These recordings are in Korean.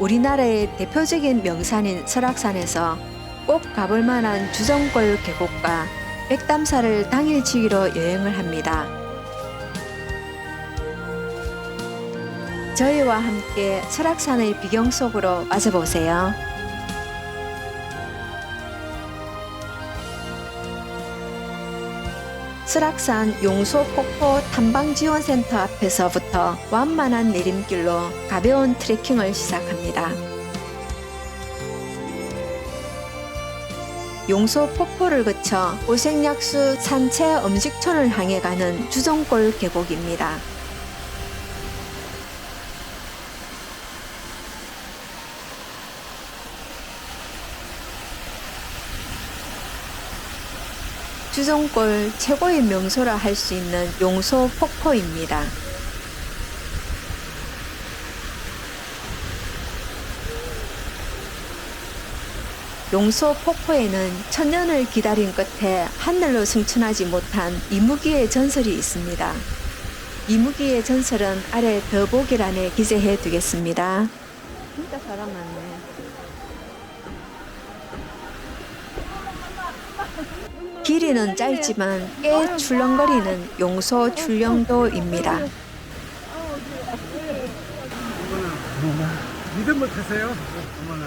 우리나라의 대표적인 명산인 설악산에서 꼭 가볼 만한 주정골 계곡과 백담사를 당일치기로 여행을 합니다. 저희와 함께 설악산의 비경 속으로 빠져보세요. 설악산 용소폭포 탐방지원센터 앞에서부터 완만한 내림길로 가벼운 트레킹을 시작합니다. 용소 폭포를 거쳐 오색약수 산채 음식촌을 향해 가는 주정골 계곡입니다. 주정골 최고의 명소라 할 수 있는 용소 폭포입니다. 용소 폭포에는 천년을 기다린 끝에 하늘로 승천하지 못한 이무기의 전설이 있습니다. 이무기의 전설은 아래 더보기란에 기재해 두겠습니다. 진짜 사람 많네. 길이는 짧지만 꽤 출렁거리는 용소 출렁도입니다. 믿음 못하세요? 어머나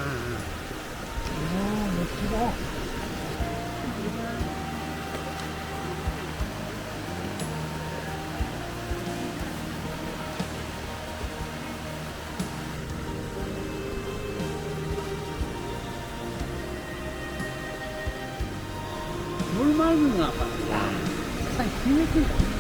물 맑은 거 봐. 야, 참 기맥힌다.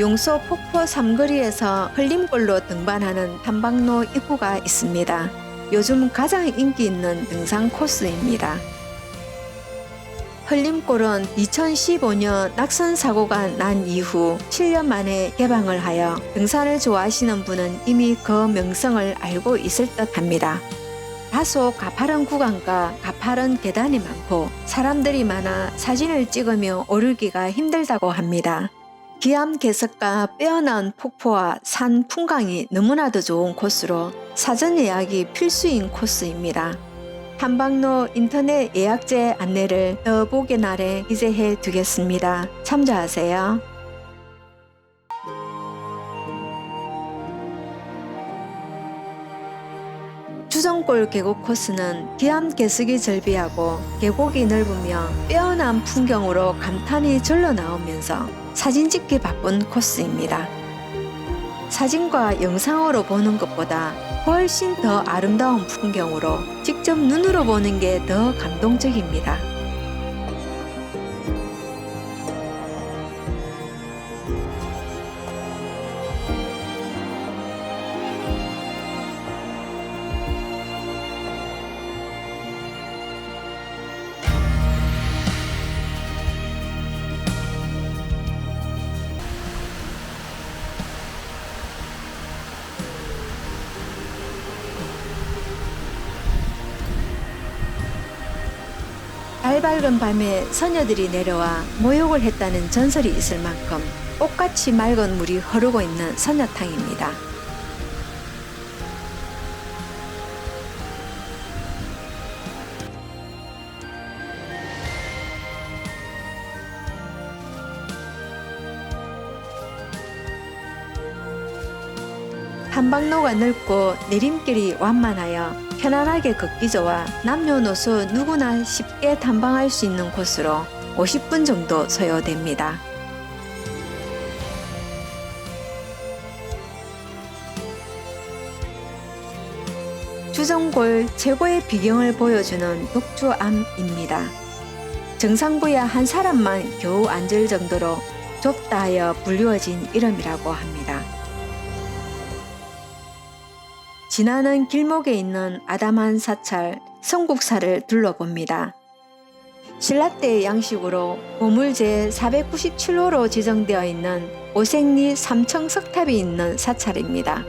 용소 폭포 삼거리에서 흘림골로 등반하는 탐방로 입구가 있습니다. 요즘 가장 인기 있는 등산 코스입니다. 흘림골은 2015년 낙선 사고가 난 이후 7년 만에 개방을 하여 등산을 좋아하시는 분은 이미 그 명성을 알고 있을 듯 합니다. 다소 가파른 구간과 가파른 계단이 많고 사람들이 많아 사진을 찍으며 오르기가 힘들다고 합니다. 기암 개석과 빼어난 폭포와 산 풍광이 너무나도 좋은 코스로 사전 예약이 필수인 코스입니다. 탐방로 인터넷 예약제 안내를 더보기 날에 기재해 두겠습니다. 참조하세요. 주정골 계곡 코스는 기암 개석이 절비하고 계곡이 넓으며 빼어난 풍경으로 감탄이 절로 나오면서 사진 찍기 바쁜 코스입니다. 사진과 영상으로 보는 것보다 훨씬 더 아름다운 풍경으로 직접 눈으로 보는 게 더 감동적입니다. 달 밝은 밤에 서녀들이 내려와 모욕을 했다는 전설이 있을 만큼 꽃같이 맑은 물이 흐르고 있는 서녀탕입니다. 탐방로가 넓고 내림길이 완만하여 편안하게 걷기 좋아 남녀노소 누구나 쉽게 탐방할 수 있는 곳으로 50분 정도 소요됩니다. 주정골 최고의 비경을 보여주는 독주암입니다. 정상부에 한 사람만 겨우 앉을 정도로 좁다 하여 불리워진 이름이라고 합니다. 지나는 길목에 있는 아담한 사찰 성국사를 둘러봅니다. 신라때의 양식으로 보물 제497호로 지정되어 있는 오색리 삼청 석탑이 있는 사찰입니다.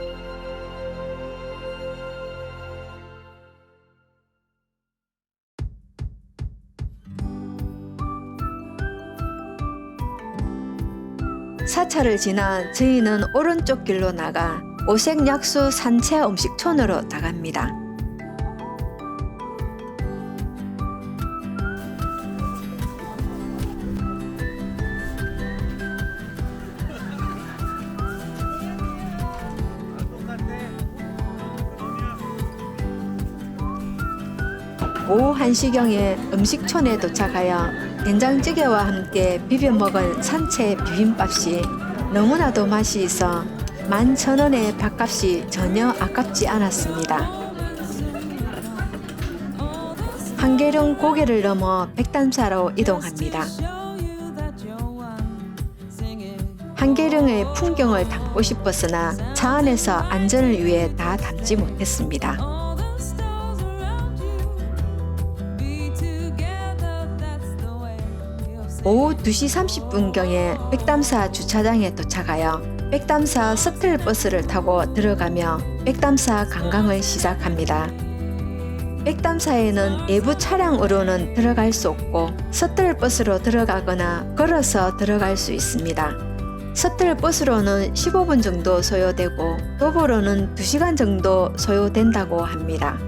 사찰을 지나 저희는 오른쪽 길로 나가 오색 약수 산채 음식촌으로 나갑니다. 오후 1시경에 음식촌에 도착하여 된장찌개와 함께 비벼 먹은 산채 비빔밥이 너무나도 맛이 있어 만천원의 밥값이 전혀 아깝지 않았습니다. 한계령 고개를 넘어 백담사로 이동합니다. 한계령의 풍경을 담고 싶었으나 차 안에서 안전을 위해 다 담지 못했습니다. 오후 2시 30분경에 백담사 주차장에 도착하여 백담사 서틀버스를 타고 들어가며 백담사 관광을 시작합니다. 백담사에는 내부 차량으로는 들어갈 수 없고 서틀버스로 들어가거나 걸어서 들어갈 수 있습니다. 서틀버스로는 15분 정도 소요되고 도보로는 2시간 정도 소요된다고 합니다.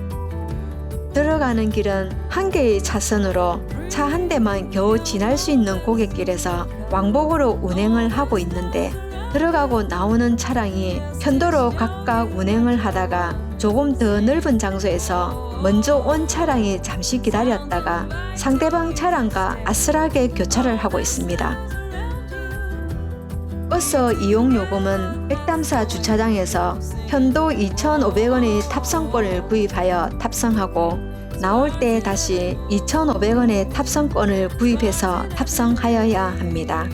들어가는 길은 한 개의 차선으로 차 한 대만 겨우 지날 수 있는 고갯길에서 왕복으로 운행을 하고 있는데 들어가고 나오는 차량이 편도로 각각 운행을 하다가 조금 더 넓은 장소에서 먼저 온 차량이 잠시 기다렸다가 상대방 차량과 아슬하게 교차를 하고 있습니다. 버스 이용 요금은 백담사 주차장에서 편도 2,500원의 탑승권을 구입하여 탑승하고 나올 때 다시 2,500원의 탑승권을 구입해서 탑승하여야 합니다.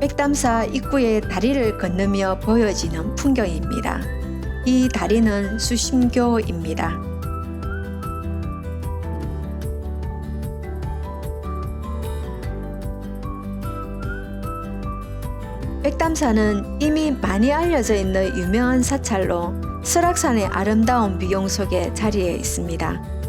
백담사 입구의 다리를 건너며 보여지는 풍경입니다. 이 다리는 수심교입니다. 백담사는 이미 많이 알려져 있는 유명한 사찰로 설악산의 아름다운 비경 속에 자리해 있습니다.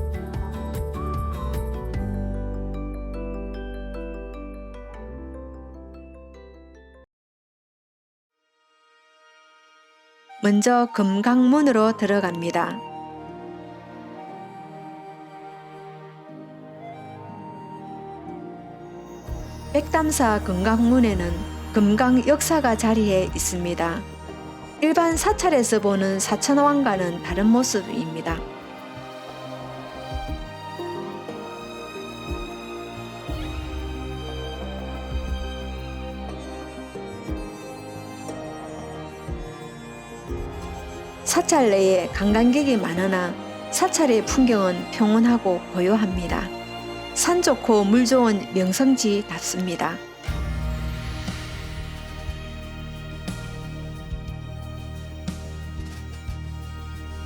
먼저 금강문으로 들어갑니다. 백담사 금강문에는 금강 역사가 자리해 있습니다. 일반 사찰에서 보는 사천왕과는 다른 모습입니다. 사찰 내에 관광객이 많으나 사찰의 풍경은 평온하고 고요합니다. 산 좋고 물 좋은 명성지답습니다.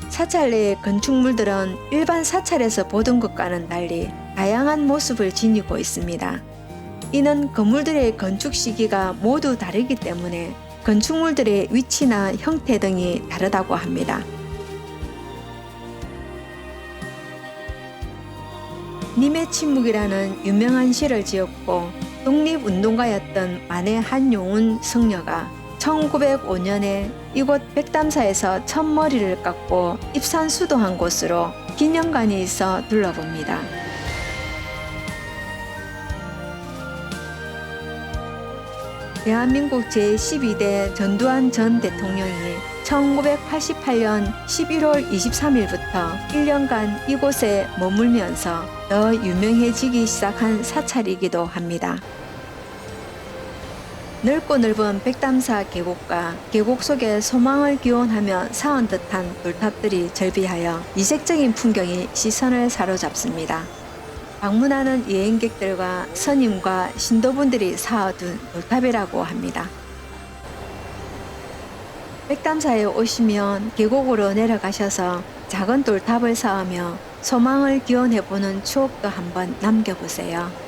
사찰 내의 건축물들은 일반 사찰에서 보던 것과는 달리 다양한 모습을 지니고 있습니다. 이는 건물들의 건축 시기가 모두 다르기 때문에 건축물들의 위치나 형태 등이 다르다고 합니다. 님의 침묵이라는 유명한 시를 지었고 독립운동가였던 만해 한용운 성녀가 1905년에 이곳 백담사에서 첫 머리를 깎고 입산 수도한 곳으로 기념관이 있어 둘러봅니다. 대한민국 제12대 전두환 전 대통령이 1988년 11월 23일부터 1년간 이곳에 머물면서 더 유명해지기 시작한 사찰이기도 합니다. 넓고 넓은 백담사 계곡과 계곡 속에 소망을 기원하며 쌓은 듯한 돌탑들이 절비하여 이색적인 풍경이 시선을 사로잡습니다. 방문하는 여행객들과 선임과 신도분들이 쌓아둔 돌탑이라고 합니다. 백담사에 오시면 계곡으로 내려가셔서 작은 돌탑을 쌓으며 소망을 기원해보는 추억도 한번 남겨보세요.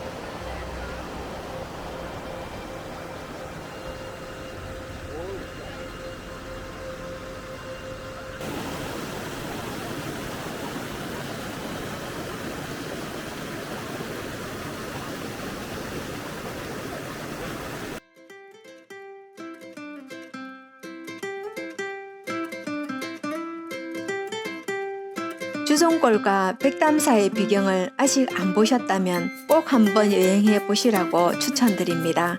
주종골과 백담사의 비경을 아직 안 보셨다면 꼭 한번 여행해 보시라고 추천드립니다.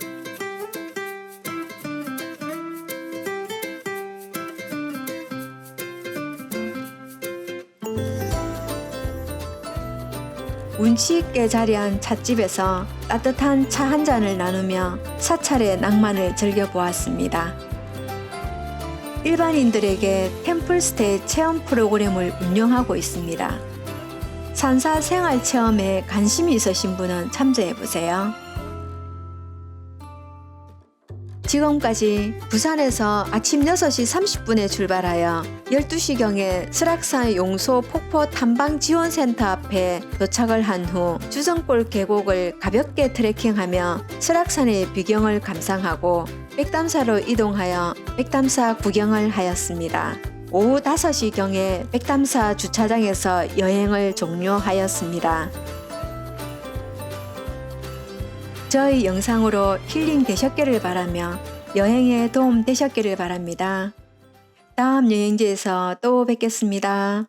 운치 있게 자리한 찻집에서 따뜻한 차 한 잔을 나누며 사찰의 낭만을 즐겨보았습니다. 일반인들에게 템플스테이 체험 프로그램을 운영하고 있습니다. 산사 생활 체험에 관심이 있으신 분은 참조해 보세요. 지금까지 부산에서 아침 6시 30분에 출발하여 12시경에 설악산 용소 폭포 탐방 지원센터 앞에 도착을 한 후 주성골 계곡을 가볍게 트레킹하며 설악산의 비경을 감상하고 백담사로 이동하여 백담사 구경을 하였습니다. 오후 5시경에 백담사 주차장에서 여행을 종료하였습니다. 저희 영상으로 힐링 되셨기를 바라며 여행에 도움 되셨기를 바랍니다. 다음 여행지에서 또 뵙겠습니다.